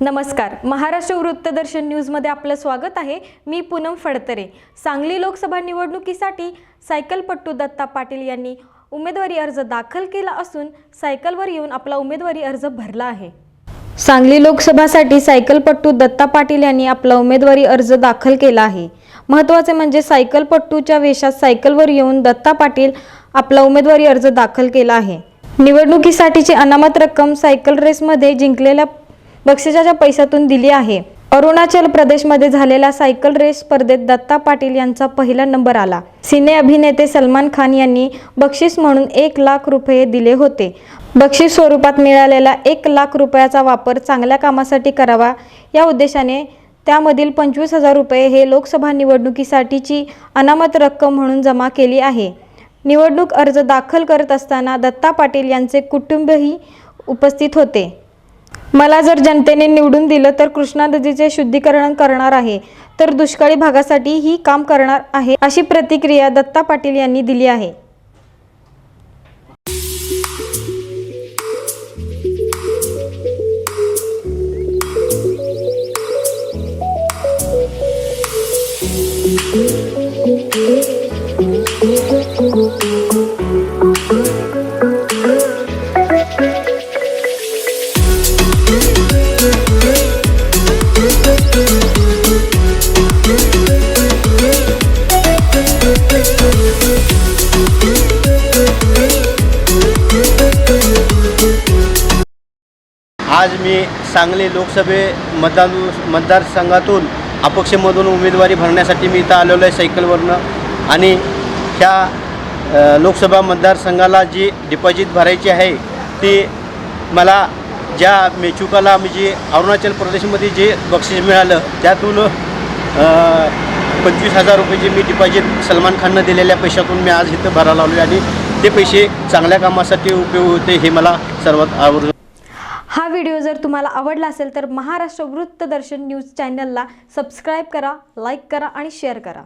नमस्कार. महाराष्ट्र वृत्तदर्शन न्यूजमध्ये आपलं स्वागत आहे. मी पूनम फडतरे. सांगली लोकसभा निवडणुकीसाठी सायकलपट्टू दत्ता पाटील यांनी उमेदवारी अर्ज दाखल केला असून सायकलवर येऊन आपला उमेदवारी अर्ज भरला आहे. सांगली लोकसभासाठी सायकलपट्टू दत्ता पाटील यांनी आपला उमेदवारी अर्ज दाखल केला आहे. महत्त्वाचे म्हणजे सायकलपट्टूच्या वेशात सायकलवर येऊन दत्ता पाटील आपला उमेदवारी अर्ज दाखल केला आहे. निवडणुकीसाठीची अनामत रक्कम सायकल रेसमध्ये जिंकलेल्या बक्षिसाच्या पैशातून दिली आहे. अरुणाचल प्रदेशमध्ये झालेल्या सायकल रेस स्पर्धेत दत्ता पाटील यांचा पहिला नंबर आला. सिने अभिनेते सलमान खान यांनी बक्षीस म्हणून एक लाख रुपये दिले होते. बक्षीस स्वरूपात मिळालेला एक लाख रुपयाचा वापर चांगल्या कामासाठी करावा या उद्देशाने त्यामधील पंचवीस हजार रुपये हे लोकसभा निवडणुकीसाठीची अनामत रक्कम म्हणून जमा केली आहे. निवडणूक अर्ज दाखल करत असताना दत्ता पाटील यांचे कुटुंबही उपस्थित होते. मला जर जनतेने निवडून दिलं तर कृष्णा नदीचे शुद्धीकरण करणार आहे तर दुष्काळी भागासाठी ही काम करणार आहे अशी प्रतिक्रिया दत्ता पाटील यांनी दिली आहे. आज मी सांगली लोकसभे मतदान मतदारसंघातून अपक्षमधून उमेदवारी भरण्यासाठी मी इथं आलेलो आहे सायकलवरनं. आणि ह्या लोकसभा मतदारसंघाला जी डिपॉझिट भरायची आहे ती मला ज्या मेचुकाला म्हणजे अरुणाचल प्रदेशमध्ये जे बक्षीस मिळालं त्यातून पंचवीस हजार रुपये जे मी डिपॉझिट सलमान खाननं दिलेल्या पैशातून मी आज इथं भरायला लावले आणि ते पैसे चांगल्या कामासाठी उपयोग होते हे मला सर्वात आवर्जून व्हिडिओ जर तुम्हाला आवडला असेल तर महाराष्ट्र वृत्तदर्शन न्यूज चॅनलला सबस्क्राईब करा लाईक करा आणि शेअर करा.